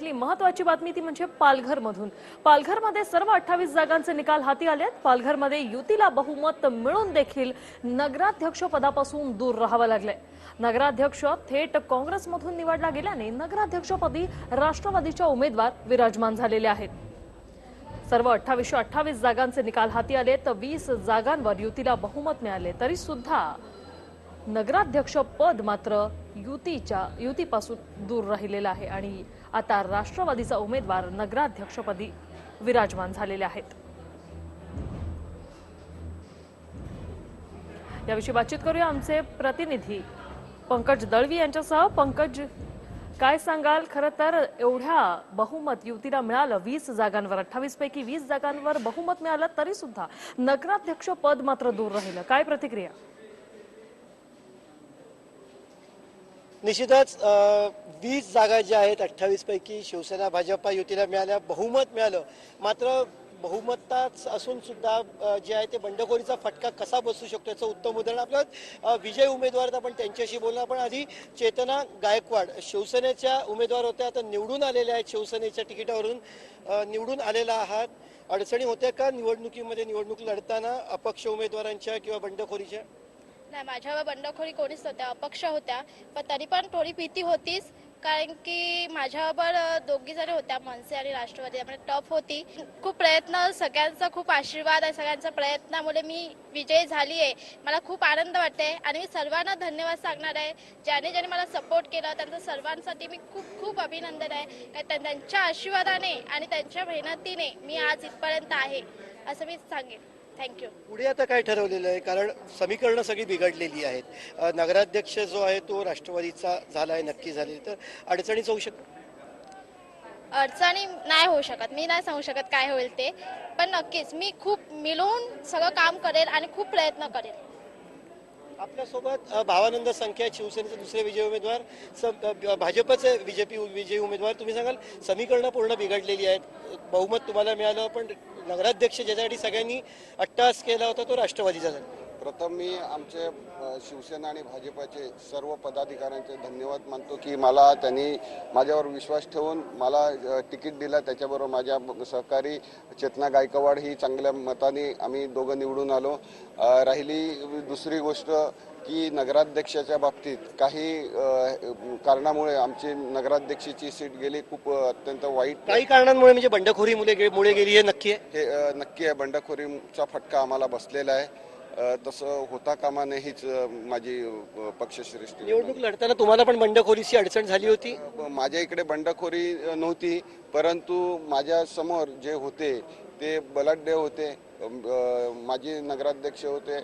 पहिली महत्वाची बातमी ती म्हणजे पालघरमधून. पालघरमध्ये सर्व अठ्ठावीस जागांचे निकाल हाती आले आहेत पालघरमध्ये युतीला बहुमत मिळून देखील नगराध्यक्ष पदापासून दूर राहावं लागलंय. नगराध्यक्ष थेट काँग्रेसमधून निवडला गेल्याने नगराध्यक्षपदी राष्ट्रवादीच्या उमेदवार विराजमान झालेले आहेत. सर्व अठ्ठावीसशे अठ्ठावीस जागांचे निकाल हाती आले तर वीस जागांवर युतीला बहुमत मिळाले. तरी सुद्धा नगराध्यक्ष पद मात्र युतीच्या युतीपासून दूर राहिलेलं आहे. आणि आता राष्ट्रवादीचा उमेदवार नगराध्यक्षपदी विराजमान झालेले आहेत. याविषयी बातचीत करूया आमचे प्रतिनिधी पंकज दळवी यांच्यासह. पंकज काय सांगाल? खरं तर एवढ्या बहुमत युतीला मिळालं वीस जागांवर अठ्ठावीस पैकी वीस जागांवर बहुमत मिळालं तरी सुद्धा नगराध्यक्ष पद मात्र दूर राहिलं. काय प्रतिक्रिया? निश्चितच वीस जागा ज्या आहेत अठ्ठावीस पैकी शिवसेना भाजपा युतीला मिळाल्या बहुमत मिळालं. मात्र बहुमताच असून सुद्धा जे आहे ते बंडखोरीचा फटका कसा बसू शकतो याचं उत्तम उदाहरण आपलं विजय उमेदवार आपण त्यांच्याशी बोलणार. पण आधी चेतना गायकवाड शिवसेनेच्या उमेदवार होत्या आता निवडून आलेल्या आहेत शिवसेनेच्या तिकिटावरून. निवडून आलेला आहात. अडचणी होत्या का निवडणुकीमध्ये? निवडणूक लढताना अपक्ष उमेदवारांच्या किंवा बंडखोरीच्या? नाही माझ्यावर बंडखोरी कोणीच नव्हत्या अपक्ष होत्या. पण तरी पण थोडी भीती होतीच कारण की माझ्यावर दोघी जणी होत्या मनसे आणि राष्ट्रवादी. त्यामुळे टफ होती. खूप प्रयत्न सगळ्यांचा खूप आशीर्वाद आहे सगळ्यांच्या प्रयत्नामुळे मी विजयी झाली आहे मला खूप आनंद वाटते आणि मी सर्वांना धन्यवाद सांगणार आहे. ज्याने ज्याने मला सपोर्ट केला त्यांचं सर्वांसाठी मी खूप खूप अभिनंदन आहे. कारण त्यांच्या आशीर्वादाने आणि त्यांच्या मेहनतीने मी आज इथपर्यंत आहे असं मी सांगेन. थँक्यू पुढे आता काय ठरवलेलं आहे? कारण समीकरणं सगळी बिघडलेली आहेत. नगराध्यक्ष जो आहे तो राष्ट्रवादीचा झाला आहे नक्की झाले तर अडचणीच होऊ शकत अडचणी नाही होऊ शकत. मी नाही सांगू शकत काय होईल ते. पण नक्कीच मी खूप मिळून सगळं काम करेल आणि खूप प्रयत्न करेल. आपल्यासोबत भावानंद संख्या शिवसेनेचे दुसरे विजय उमेदवार भाजपचे बीजेपी विजयी उमेदवार तुम्ही सांगाल समीकरणं पूर्ण बिघडलेली आहेत. बहुमत तुम्हाला मिळालं पण नगराध्यक्ष ज्याच्यासाठी सगळ्यांनी अट्टास केला होता तो राष्ट्रवादीचा झाला. प्रथम मी आमचे शिवसेना आणि भाजपाचे सर्व पदाधिकाऱ्यांचे धन्यवाद मानतो की मला त्यांनी माझ्यावर विश्वास ठेवून मला तिकीट दिलं. त्याच्याबरोबर माझ्या सहकारी चेतना गायकवाड ही चांगल्या मताने आम्ही दोघं निवडून आलो. राहिली दुसरी गोष्ट की नगराध्यक्षाच्या बाबतीत काही कारणामुळे आमची नगराध्यक्षाची सीट गेली. खूप अत्यंत वाईट. काही कारणांमुळे म्हणजे बंडखोरी मुले गे- मुळे गेली हे नक्की आहे? हे नक्की आहे. बंडखोरीचा फटका आम्हाला बसलेला आहे. तसं होता कामा नये हीच माझी पक्षश्रेष्ठी. निवडणूक लढताना तुम्हाला पण बंडखोरीची अडचण झाली होती? माझ्या इकडे बंडखोरी नव्हती परंतु माझ्यासमोर जे होते ते बलाढ्य होते माजी नगराध्यक्ष होते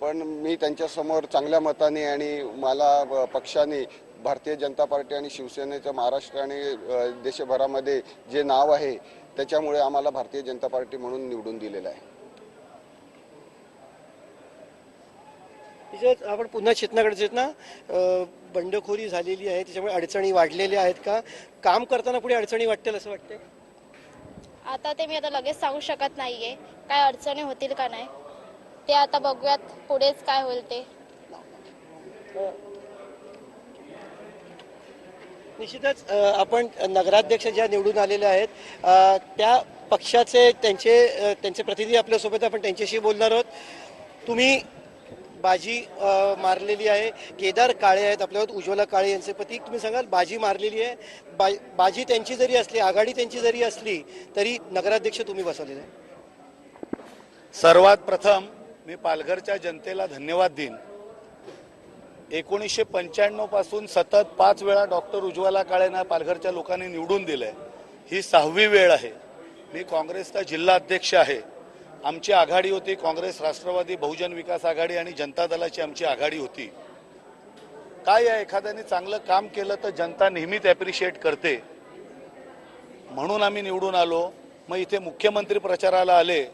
पण मी त्यांच्यासमोर चांगल्या मताने आणि मला पक्षाने भारतीय जनता पार्टी आणि शिवसेनेचं महाराष्ट्र आणि देशभरामध्ये जे नाव आहे त्याच्यामुळे आम्हाला भारतीय जनता पार्टी म्हणून निवडून दिलेलं आहे. तिच्यात आपण पुन्हा चेतनाकडे चेतना बंडखोरी झालेली आहे त्याच्यामुळे अडचणी वाढलेल्या आहेत का? काम करताना पुढे अडचणी वाटतील असं वाटतंय? आता ते मी आता लगेच सांगू शकत नाहीये. काय अडचणी होतील का नाही ते आता बघूयात पुढेच काय होईल ते. निश्चितच आपण नगराध्यक्ष ज्या निवडून आलेल्या आहेत त्या पक्षाचे त्यांचे त्यांचे प्रतिनिधी आपल्यासोबत. आपण त्यांच्याशी बोलणार आहोत. तुम्ही बाजी मारलेली आहे. केदार काळे आहेत आपल्यावर उज्ज्वला काळे यांचे पती. तुम्ही सांगाल बाजी मारलेली आहे. बा बाजी त्यांची जरी असली आघाडी त्यांची जरी असली तरी नगराध्यक्ष तुम्ही बसवलेले सर्वात प्रथम मी पालघरच्या जनतेला धन्यवाद देईन. एकोणीसशे पंच्याण्णवपासून सतत पाच वेळा डॉक्टर उज्ज्वला काळेंना पालघरच्या लोकांनी निवडून दिलंय. ही सहावी वेळ आहे. मी काँग्रेसचा जिल्हा अध्यक्ष आहे. आमची आघाडी होती काँग्रेस राष्ट्रवादी बहुजन विकास आघाडी आणि जनता दलाची आमची आघाडी होती. काय आहे एखाद्याने चांगलं काम केलं तर जनता नेहमीच ॲप्रिशिएट करते. म्हणून आम्ही निवडून आलो. मग इथे मुख्यमंत्री प्रचाराला आले.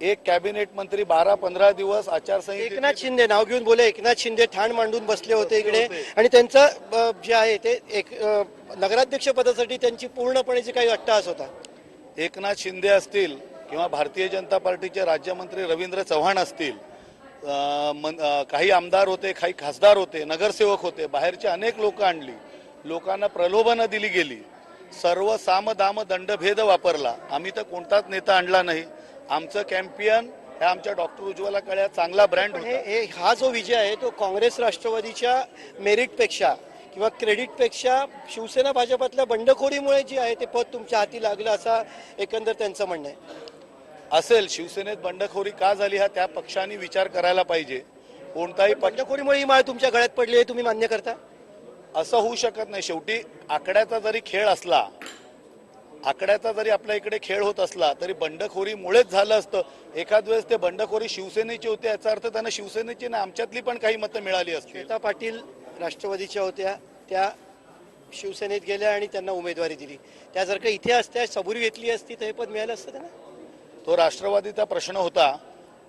एक कॅबिनेट मंत्री बारा पंधरा दिवस आचारसंहिता एकनाथ शिंदे नाव घेऊन बोले. एकनाथ शिंदे ठाण मांडून बसले होते इकडे. आणि त्यांचं जे आहे ते एक नगराध्यक्ष पदासाठी त्यांची पूर्णपणे जी काही अट्टास होता. एकनाथ शिंदे असतील किंवा भारतीय जनता पार्टीचे राज्यमंत्री रवींद्र चव्हाण असतील काही आमदार होते काही खासदार होते नगरसेवक होते बाहेरचे अनेक लोक आणली. लोकांना प्रलोभनं दिली गेली. सर्व साम दाम दंडभेद वापरला. आम्ही तर कोणताच नेता आणला नाही. आमचं कॅम्पियन हे आमच्या डॉक्टर उज्ज्वला काळे चांगला ब्रँड हे हे- हा जो विजय आहे तो काँग्रेस राष्ट्रवादीच्या मेरिटपेक्षा किंवा क्रेडिटपेक्षा शिवसेना भाजपातल्या बंडखोरीमुळे जी आहे ते पद तुमच्या हाती लागलं असा एकंदर त्यांचं म्हणणं आहे. असेल शिवसेनेत बंडखोरी का झाली हा त्या पक्षाने विचार करायला पाहिजे. कोणताही बंडखोरीमुळे ही माळ तुमच्या गळ्यात पडली आहे तुम्ही मान्य करता? असं होऊ शकत नाही. शेवटी आकड्याचा जरी खेळ असला आकड्याचा जरी आपल्या इकडे खेळ होत असला तरी बंडखोरीमुळेच झालं असतं. एखाद वेळेस ते बंडखोरी शिवसेनेची होती याचा अर्थ त्यांना शिवसेनेची ना आमच्यातली पण काही मतं मिळाली असतील. श्वेता पाटील राष्ट्रवादीच्या होत्या त्या शिवसेनेत गेल्या आणि त्यांना उमेदवारी दिली. त्या जर का इथे असत्या सबुरी घेतली असती तर हे पद मिळालं असतं त्यांना? तो राष्ट्रवादीचा प्रश्न होता.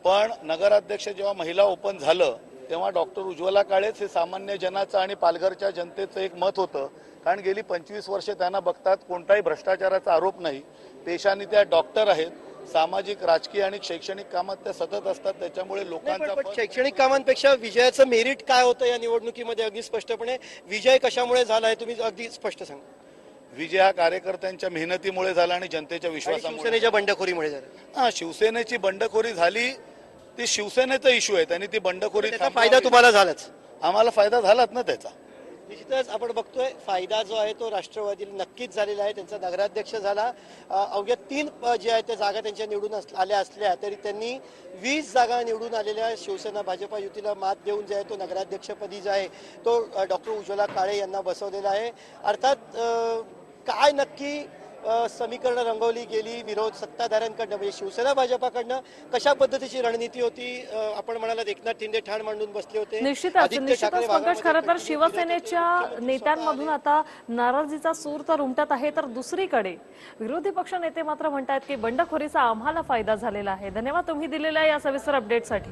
पण नगराध्यक्ष जेव्हा महिला ओपन झालं तेव्हा डॉक्टर उज्ज्वला काळेच हे सामान्य जनाचं आणि पालघरच्या जनतेचं एक मत होतं. कारण गेली पंचवीस वर्षे त्यांना बघतात कोणताही भ्रष्टाचाराचा आरोप नाही. पेशाने त्या डॉक्टर आहेत. सामाजिक राजकीय आणि शैक्षणिक कामात त्या सतत असतात. त्याच्यामुळे लोकांचा शैक्षणिक कामांपेक्षा विजयाचं मेरिट काय होतं या निवडणुकीमध्ये? अगदी स्पष्टपणे विजय कशामुळे झाला आहे तुम्ही अगदी स्पष्ट सांगा. विजय हा कार्यकर्त्यांच्या मेहनतीमुळे झाला आणि जनतेच्या विश्वासामुळे शिवसेनेच्या बंडखोरीमुळे झाला. हा शिवसेनेची बंडखोरी झाली ती शिवसेनेचा इश्यू आहे. त्यांनी ती बंडखोरी त्याचा थांबवावी. फायदा तुम्हाला झालाच. आम्हाला फायदा झालाच ना त्याचा. निश्चितच आपण बघतोय फायदा जो आहे तो राष्ट्रवादीला नक्कीच झालेला आहे. त्यांचा नगराध्यक्ष झाला. अ, अवघ्या तीन अ, जे आहेत त्या जागा त्यांच्या निवडून अस- आल्या असल्या तरी त्यांनी वीस जागा निवडून आलेल्या शिवसेना भाजपा युतीला मात देऊन जे आहे तो नगराध्यक्षपदी जो आहे तो डॉक्टर उज्ज्वला काळे यांना बसवलेला आहे. अर्थात अ, काय नक्की समीकरणं रंगवली गेली? विरोध सत्ताधाऱ्यांकडनं म्हणजे शिवसेना भाजपाकडनं कशा पद्धतीची रणनीती होती? आपण म्हणालात एकनाथ शिंदे ठाण मांडून बसले होते. निश्चितच निश्चितच पंकज खरं तर शिवसेनेच्या नेत्यांमधून आता नाराजीचा सूर तर उमटत आहे तर दुसरीकडे विरोधी पक्ष नेते मात्र म्हणतात की बंडखोरीचा आम्हाला फायदा झालेला आहे. धन्यवाद तुम्ही दिलेल्या या सविस्तर अपडेटसाठी